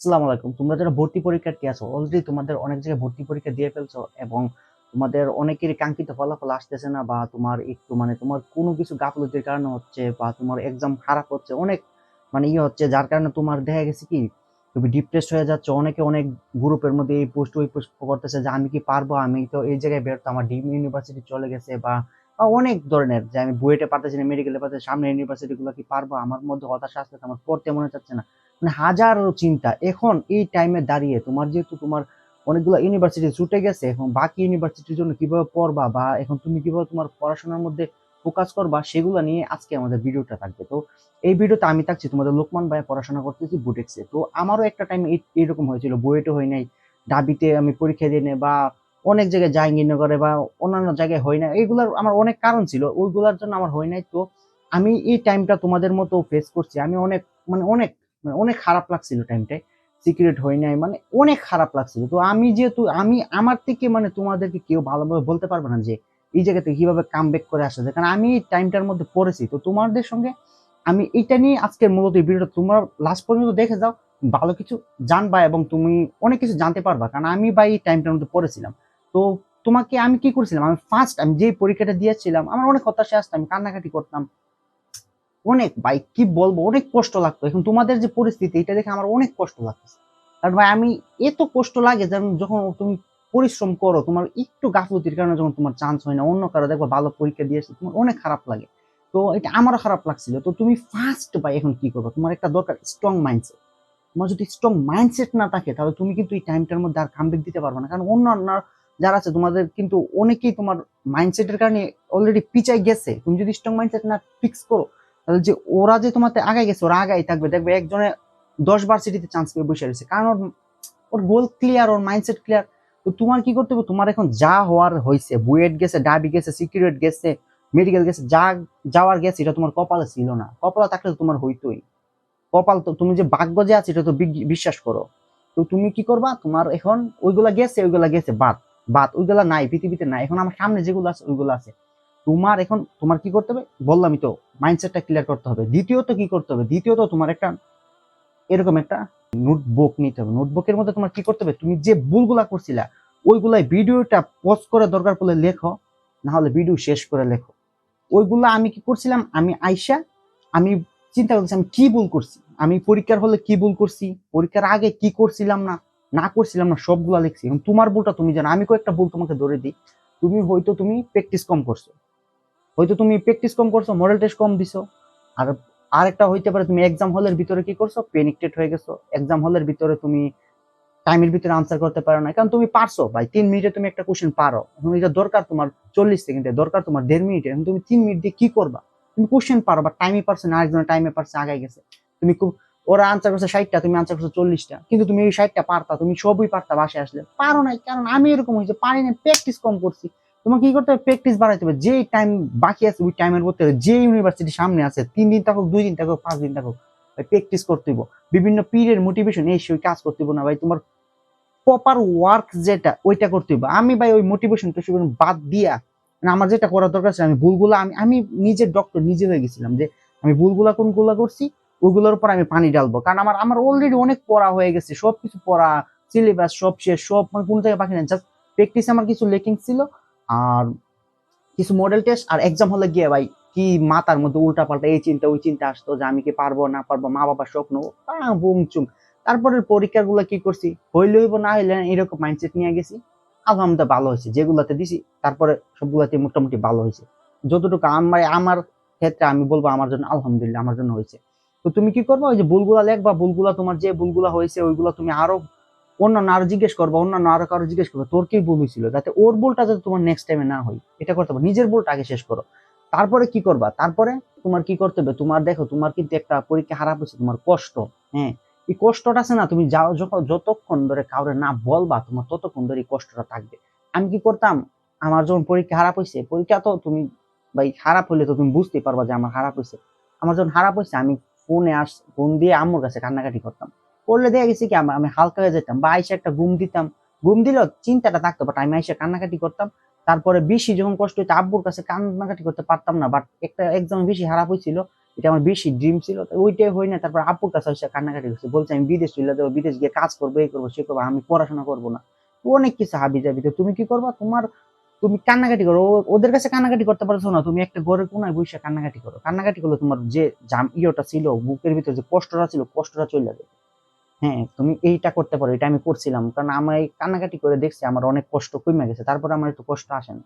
আসসালামু আলাইকুম। তোমরা যারা ভর্তি পরীক্ষার্থী আছো অলরেডি তোমাদের অনেক জায়গায় ভর্তি পরীক্ষা দিয়ে ফেলছো এবং তোমাদের অনেকেরই কাঙ্ক্ষিত ফলাফল আসতেছে না বা তোমার একটু মানে তোমার কোনো কিছু গাফলতির কারণে হচ্ছে বা তোমার এক্সাম খারাপ হচ্ছে, অনেক মানে ইয়ে হচ্ছে, যার কারণে তোমার দেখা গেছে কি, তুমি ডিপ্রেসড হয়ে যাচ্ছে, অনেকে অনেক গ্রুপের মধ্যে এই পোস্ট ওই পোস্ট করতেছে যে আমি কি পারব, আমি তো এই জায়গায় বেরোতে আমার ডিম ইউনিভার্সিটি চলে গেছে বা অনেক ধরনের, যে আমি বুয়েটে পারতেছি না, মেডিকেলে পারতেছি সামনে ইউনিভার্সিটি গুলো কি পারব? আমার মধ্যে হতাশা আসতেছে আমার পড়তে মনে চাচ্ছে না। মানে হাজারো চিন্তা। এখন এই টাইমে দাঁড়িয়ে তোমার যেহেতু তোমার অনেকগুলো ইউনিভার্সিটি ছুটে গেছে, এখন বাকি ইউনিভার্সিটির জন্য কীভাবে পড়বা বা এখন তুমি কীভাবে তোমার পড়াশোনার মধ্যে ফোকাস করবা, সেগুলো নিয়ে আজকে আমাদের ভিডিওটা থাকবে। তো এই ভিডিওতে আমি থাকছি তোমাদের লোকমান ভাই পড়াশোনা করতেছি বুটেক্সে। তো আমারও একটা টাইম এইরকম হয়েছিল, বুয়েটে হয় নাই, ডাবিতে আমি পরীক্ষা দিয়ে বা অনেক জায়গায় জাহাঙ্গীরনগরে বা অন্যান্য জায়গায় হয় না। এইগুলার আমার অনেক কারণ ছিল, ওইগুলার জন্য আমার হয় নাই। তো আমি এই টাইমটা তোমাদের মতো ফেস করছি। আমি অনেক মানে অনেক মানে অনেক খারাপ লাগছিল টাইমটায় সিক্রেট হয় নাই মানে অনেক খারাপ লাগছিল। তো আমি যেহেতু, আমি আমার থেকে মানে তোমাদেরকে কেউ ভালোভাবে বলতে পারবে না যে এই জায়গা থেকে কীভাবে কাম ব্যাক করে আসা যায়। কারণ আমি এই টাইমটার মধ্যে পড়েছি। তো তোমাদের সঙ্গে আমি এটা নিয়ে আজকের মূলত এই ভিডিওটা তোমরা লাস্ট পর্যন্ত দেখে যাও। ভালো কিছু জানবা এবং তুমি অনেক কিছু জানতে পারবা। কারণ আমি বা এই টাইমটার মধ্যে পড়েছিলাম। তো তোমাকে আমি কি করেছিলাম? আমি ফার্স্ট আমি যে পরীক্ষাটা দিয়েছিলাম, আমার অনেক হতাশা আসতো, আমি কান্নাকাটি করতাম। অনেক, ভাই, কি বলব? অনেক কষ্ট লাগতো। এখন তোমাদের যে পরিস্থিতি, এটা দেখে আমার অনেক কষ্ট লাগতেছে। কারণ ভাই, আমি এত কষ্ট লাগে যেমন যখন তুমি পরিশ্রম করো, তোমার একটু গাফলতির কারণে যখন তোমার চান্স হয় না, অন্য কারও দেখবা ভালো পরীক্ষা দিয়েছে, তোমার অনেক খারাপ লাগে। তো এটা আমারও খারাপ লাগছিল। তো তুমি ফার্স্ট ভাই, এখন কি করব? তোমার একটা দরকার স্ট্রং মাইন্ডসেট তোমার যদি স্ট্রং মাইন্ডসেট না থাকে, তাহলে তুমি কিন্তু এই টাইমটার মধ্যে আর কামব্যাক দিতে পারবে না। কারণ অন্য অন্য যারা আছে, তোমাদের কিন্তু অনেকেই তোমার মাইন্ডসেটের কারণে অলরেডি পিচাই গেছে। তুমি যদি স্ট্রং মাইন্ডসেট না ফিক্স করো, তাহলে যে ওরা যে তোমাতে আগায় গেছে, ওরা আগাই থাকবে। দেখবে একজনে দশ বার সিটিতে চান্স পেয়ে বসে রয়েছে। কারণ ওর ওর গোল ক্লিয়ার ওর মাইন্ডসেট ক্লিয়ার তো তোমার কি করতে হবে? তোমার এখন যা হওয়ার হয়েছে, বুয়েট গেছে, ডাবি গেছে, সিকিউরিট গেছে, মেডিকেল গেছে, যা যাওয়ার গেছে, এটা তোমার কপালে ছিল না। কপালে থাকলে তোমার হইতোই। কপাল তো, তুমি যে ভাগ্য যে আছে, এটা তো বিশ্বাস করো। তো তুমি কি করবা? তোমার এখন ওইগুলা গেছে ওইগুলা গেছে বাদ। বাদ ওইগুলা নাই, পৃথিবীতে নাই। এখন আমার সামনে যেগুলো আছে, ওইগুলো আছে। তোমার এখন, তোমার কি করতে হবে? বললামই তো মাইন্ডসেটটা ক্লিয়ার করতে হবে। দ্বিতীয়ত কি করতে হবে? দ্বিতীয়ত তোমার একটা, এরকম একটা নোটবুক নিতে হবে। নোটবুকের মধ্যে তোমার কি করতে হবে? তুমি যে ভুলগুলা করছিলা, ওইগুলাই ভিডিওটা পোস্ট করে দরকার পড়লে লেখো না হলে ভিডিও শেষ করে লেখো। ওইগুলা আমি কি করছিলাম? আমি আইসা, আমি চিন্তা করছি আমি কি ভুল করছি? আমি পরীক্ষার হলে কি ভুল করছি? পরীক্ষার আগে কি করছিলাম না? না করছিলাম না, সবগুলা লিখছি। এখন তোমার ভুলটা তুমি জানো, আমি কয়েকটা ভুল তোমাকে ধরে দিই। তুমি হয়তো তুমি প্র্যাকটিস কম করছ। হয়তো তুমি প্র্যাকটিস কম করছ মডেল টেস্ট কম দিছো। আর আরেকটা হইতে পারে, তুমি এক্সাম হলের ভিতরে কি করছ? পেনিকটেড হয়ে গেছো। এক্সাম হলের ভিতরে তুমি টাইমের ভিতরে আনসার করতে পারো না কারণ তুমি পারছ ভাই, তিন মিনিটে তুমি একটা কোশ্চেন পারো। এখন এটা দরকার তোমার চল্লিশ সেকেন্ডে দরকার তোমার দেড় মিনিটে এখন তুমি তিন মিনিট দিয়ে কি করবা? তুমি কোশ্চেন পারো বা টাইমে পারছ না, আরেকজনের টাইমে পারছে, আগায় গেছে। তুমি খুব ওরা আনসার করছে ষাটটা, তুমি আনসার করছ চল্লিশটা। কিন্তু তুমি এই ষাটটা পারতা, তুমি সবই পারতা বাসায় আসলে। পারো নাই, কারণ আমি এরকম হয়েছে, পারি না প্র্যাকটিস কম করছি। তোমাকে কি করতে হবে? প্র্যাকটিস বাড়াইতে হবে। যে টাইম বাকি আছে, ওই টাইমের মধ্যে যে ইউনিভার্সিটি সামনে আছে, তিন দিন থাকুক, দুই দিন থাকুক, পাঁচ দিন থাকুক, ভাই প্র্যাকটিস করতে হইব। বিভিন্ন পিরিয়ড মোটিভেশন এই সেই কাজ করতে হইব না, ভাই। তোমার প্রপার ওয়ার্ক যেটা, ওইটা করতে হইব। আমি ভাই ওই মোটিভেশন টোটিভেশন বাদ দিয়া মানে আমার যেটা করার দরকার ছিল, আমি ভুলগুলো, আমি আমি নিজের ডক্টর নিজে হয়ে গেছিলাম যে, আমি ভুলগুলা কোনগুলা করছি ওইগুলোর উপর আমি পানি ডালবো কারণ আমার আমার অলরেডি অনেক পড়া হয়ে গেছে, সবকিছু পড়া সিলেবাস সব শেষ, সব মানে কোন জায়গায় বাকি নেই জাস্ট প্র্যাকটিস আমার কিছু লেকিং ছিল, আর কিছু মডেল টেস্ট আর এক্সাম হলে গিয়ে ভাই কি মাথার মধ্যে উল্টা পাল্টা এই চিন্তা, ওই চিন্তা আসতো যে আমি কি পারব, না পারব, মা বাবার স্বপ্ন বুম, চুম। তারপরে পরীক্ষাগুলো কি করছি? হইলে হইব, না হইলে এরকম মাইন্ডসেট নিয়ে গেছি। আলহামদুলিল্লাহ ভালো হয়েছে, যেগুলাতে দিছি, তারপরে সবগুলাতে মোটামুটি ভালো হয়েছে। যতটুকু আমার আমার ক্ষেত্রে আমি বলব, আমার জন্য আলহামদুলিল্লাহ, আমার জন্য হয়েছে। তো তুমি কি করবা? ওই যে ভুলগুলা লেখবা ভুলগুলা তোমার যে ভুলগুলা হয়েছে, ওইগুলা তুমি আরও অন্যান্য আরও জিজ্ঞেস করবা, অন্যান্য আরও কারও জিজ্ঞেস করবা, তোর কি ভুল হয়েছিল? যাতে ওর ভুলটা যাতে তোমার নেক্সট টাইমে না হয়। এটা করতে হবে, নিজের ভুলটা আগে শেষ করো। তারপরে কি করবা? তারপরে তোমার কি করতে হবে? তোমার দেখো, তোমার কিন্তু একটা পরীক্ষা খারাপ হয়েছে, তোমার কষ্ট হ্যাঁ? এই কষ্টটা আছে না, তুমি যাও যখন যতক্ষণ ধরে কাউরে না বলবা, তোমার ততক্ষণ ধরে এই কষ্টটা থাকবে। আমি কি করতাম? আমার যখন পরীক্ষা খারাপ হয়েছে, পরীক্ষা তো তুমি, ভাই খারাপ হলে তো তুমি বুঝতেই পারবা যে আমার খারাপ হয়েছে। আমার যখন খারাপ হয়েছে, আমি ফোনে আস, ফোন দিয়ে আম্মুর কাছে কান্নাকাটি করতাম। করলে দেখা গেছে কি আমার আমি হালকা হয়ে যেতাম বা আইসে একটা ঘুম দিতাম। ঘুম দিলেও চিন্তাটা থাকতো বাট আমি আইসে কান্নাকাটি করতাম। তারপরে বেশি যখন কষ্ট হইতো, আব্বুর কাছে কান্নাকাটি করতে পারতাম না বাট একটা এক্সাম বেশি খারাপ হয়েছিল এটা আমার বেশি ড্রিম ছিল ওইটাই হয় না। তারপর আব্বুর কাছে এসে কান্নাকাটি করছে, বলছে, আমি বিদেশ চলে যাব, বিদেশ গিয়ে কাজ করব এই করব, সে করব, আমি পড়াশোনা করব না। অনেক কিছু হাবি যাবি, তো তুমি কি করবা? তোমার তুমি কান্নাকাটি করো ওদের কাছে কান্নাকাটি করতে পারছ না, তুমি একটা ঘরের কোনায় বসে কান্নাকাটি করো। কান্নাকাটি করলে তোমার যে জাম ইয়েটা ছিল, বুকের ভিতরে যে কষ্টটা ছিল, কষ্টটা চলে যাবে। হ্যাঁ তুমি এইটা করতে পারো, এটা আমি করছিলাম, কারণ আমার কান্নাকাটি করে দেখছি, আমার অনেক কষ্ট কমে গেছে, তারপর আমার একটু কষ্ট আসে না।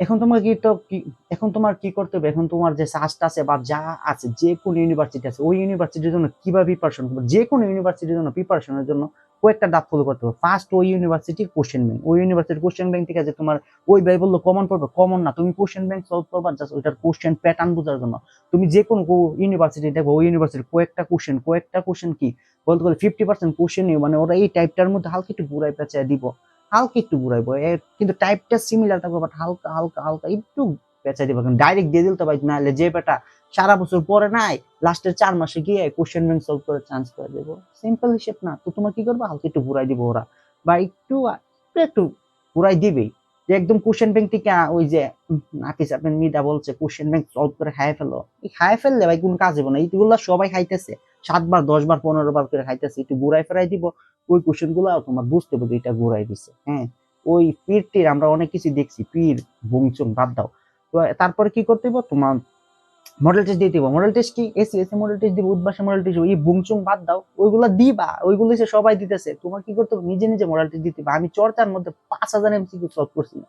এখন তোমার কি তো কি, এখন তোমার কি করতে হবে? এখন তোমার যে সাস্ট আছে বা যা আছে, যে কোন ইউনিভার্সিটি আছে, ওই ইউনিভার্সিটির জন্য কীভাবে প্রিপারেশন করবে? যে কোনো ইউনিভার্সিটির জন্য প্রিপারেশনের জন্য কয়েকটা ধাপ ফলো করতে হবে। ফার্স্ট ওই ইউনিভার্সিটির কোশ্চেন ব্যাংক ওই ইউনিভার্সিটির কোশ্চেন ব্যাংক থেকে যে তোমার ওই ভাই বলল কমন পড়বে কমন না। তুমি কোশ্চেন ব্যাংক সলভ করবা জাস্ট ওইটার কোশ্চেন প্যাটার্ন বোঝার জন্য। তুমি যে কোনো ইউনিভার্সিটি দেখো ওই ইউনিভার্সিটির কয়েকটা কোশ্চেন কয়েকটা কোশ্চেন কি? বলতে গেলে ফিফটি পার্সেন্ট কোশ্চেন মানে ওরা এই টাইপটার মধ্যে হালকা একটু ঘুরাই পেঁচায় দিব। হালকা একটু ঘুরাইবো। কিন্তু টাইপটা সিমিলার থাকবে বাট হালকা হালকা হালকা একটু পেঁচাই দিব। ডাইরেক্ট দিয়ে দিতে পারি নাহলে যে বেটা সারা বছর পরে নাই লাস্টের চার মাসে গিয়ে কোশ্চেন ব্যাংক সলভ করে চান্স করে দেবো। সিম্পল হিসেব না। তো তোমার কি করবে? হালকা একটু ঘুরাই দিব ওরা। বা একটু একটু ঘুরাই দিবেই যে একদম কোশ্চেন ব্যাংক থেকে ওই যে নাফিস আপনার মিদা বলছে কোশ্চেন ব্যাংক সলভ করে খাই ফেলো। এই খাই ফেললে ভাই কোন কাজ হবে না। এইগুলো সবাই খাইতেছে। সাতবার, দশবার পনেরো বার করে খাইতেছে। একটু ঘুরাই ফেরাই দিব। ওই কোশ্চেনগুলো তোমার বুঝতে হবে এটা ঘুরাই দিছে। হ্যাঁ? ওই পীর টির আমরা অনেক কিছু দেখছি। পীর বংচন বাদ দাও। তারপরে কি করতে হবে তোমার মডেল টেস্ট দিয়ে দিব। মডেল টেস্ট কি? এসি এসি মডেল টেস্ট দিব উদ্বাসে মডেল টেস্ট এই বুংচুং বাদ দাও, ওইগুলো দিবা, ওইগুলো সে সবাই দিতেছে। তোমার কি করতে হবে? নিজে নিজে মডেল টেস্ট দিতে আমি চর্চার মধ্যে পাঁচ হাজার এমসিকিউ সলভ করছি না।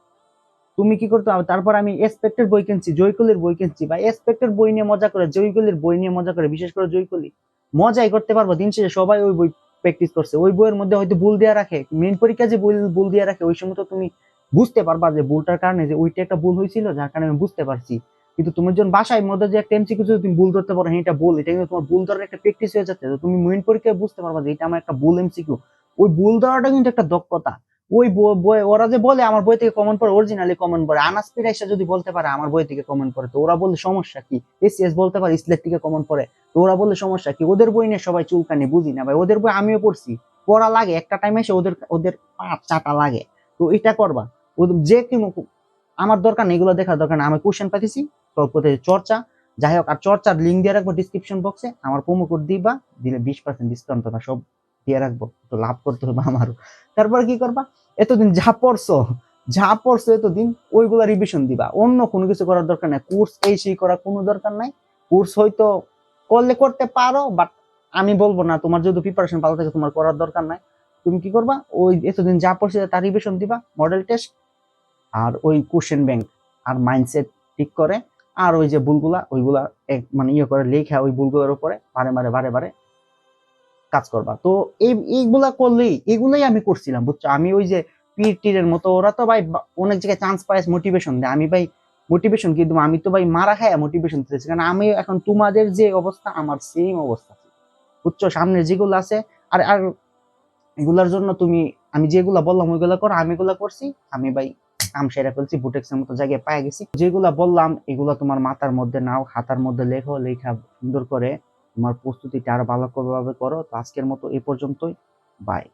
তুমি কি করতে হবে? তারপর আমি এসপেক্টের বই কিনছি জয়কলির বই কিনছি। বা এসপেক্টের বই নিয়ে মজা করে জয়কলির বই নিয়ে মজা করে, বিশেষ করে জয়কলি মজাই করতে পারব। দিন শেষে সবাই ওই বই প্র্যাকটিস করছে। ওই বইয়ের মধ্যে হয়তো ভুল দেওয়া রাখে। মেন পরীক্ষা যে ভুল ভুল দেওয়া রাখে, ওই সময় তো তুমি বুঝতে পারবা যে ভুলটার কারণে যে ওইটা একটা ভুল হয়েছিল, যার কারণে আমি বুঝতে পারছি। কিন্তু তুমি যখন বাসায় মধ্যে যে একটা এমসিকিউ যদি তুমি ভুল ধরতে পারো। হ্যাঁ এটা ভুল, এটা কিন্তু তোমার ভুল ধরার একটা প্র্যাকটিস হয়ে যাচ্ছে। তুমি মেইন পরীক্ষায় বুঝতে পারবা যে এটা আমার একটা ভুল এমসিকিউ ওই ভুল ধরাটা কিন্তু একটা দক্ষতা। ওই বই- ওরা যে বলে আমার বই থেকে কমন পড়ে অরিজিনালি কমন পড়ে। আনাস পিরাইসা যদি বলতে পারে আমার বই থেকে কমন পড়ে, তো ওরা বললে সমস্যা কি? এসিএস বলতে পারে ইসলেট থেকে কমন পড়ে। তো ওরা বললে সমস্যা কি? ওদের বই নিয়ে সবাই চুলকানি, বুঝি না ভাই। ওদের বই আমিও পড়ছি। পড়া লাগে, একটা টাইমে এসে ওদের ওদের চাটা লাগে। তো এটা করবা। যে কোনো আমার দরকার নেই, এগুলো দেখার দরকার আমি কোশ্চেন পাঠিয়েছি সলভ চর্চা। যাই হোক, আর চর্চার লিঙ্ক দিয়ে রাখব ডিসক্রিপশন বক্সে আমার প্রোমো কোড দিবা, দিলে বিশ পার্সেন্ট ডিসকাউন্ট পাবা সব দিয়ে রাখব। তো লাভ করতে হবে আমারও। তারপর কি করবা? এতদিন যা পড়ছো যা পড়ছো এতদিন, ওইগুলা রিভিশন দিবা। অন্য কোনো কিছু করার দরকার নাই। কোর্স এই সেই করা কোনো দরকার নাই। কোর্স হয়তো করলে করতে পারো বাট আমি বলব না, তোমার যদি প্রিপারেশন ভালো থাকে, তোমার করার দরকার নাই। তুমি কি করবা? ওই এতদিন যা পড়ছে, তার রিভিশন দিবা। মডেল টেস্ট আর ওই কোশ্চেন ব্যাংক আর মাইন্ডসেট ঠিক করে, আর ওই যে ভুলগুলা, ওইগুলা এক মানে ইয়ে করে, লেখা ওই ভুলগুলোর উপরে বারে বারে বারে বারে কাজ করবা। তো এই, এইগুলা করলেই, এগুলাই আমি করছিলাম, বুঝছ? আমি ওই যে পীর টিরের মতো, ওরা তো ভাই অনেক জায়গায় চান্স পায় মোটিভেশন দেয়। আমি ভাই মোটিভেশন কিন্তু আমি তো ভাই মারা খায় মোটিভেশন দিতেছি। কারণ আমি এখন তোমাদের যে অবস্থা, আমার সেম অবস্থা। বুঝছ? সামনে যেগুলো আছে, আর আর এগুলার জন্য তুমি, আমি যেগুলা বললাম, ওইগুলা করো, আমি এগুলা করছি, আমি ভাই কাম সেরা ফেলছি, বুটেক্সের মতো জায়গায় পায়ে গেছি। যেগুলো বললাম, এগুলো তোমার মাথার মধ্যে নাও, খাতার মধ্যে লেখো, লেখা সুন্দর করে তোমার প্রস্তুতিটা আরও ভালো ভাবে করো। তো আজকের মতো এ পর্যন্তই। বাই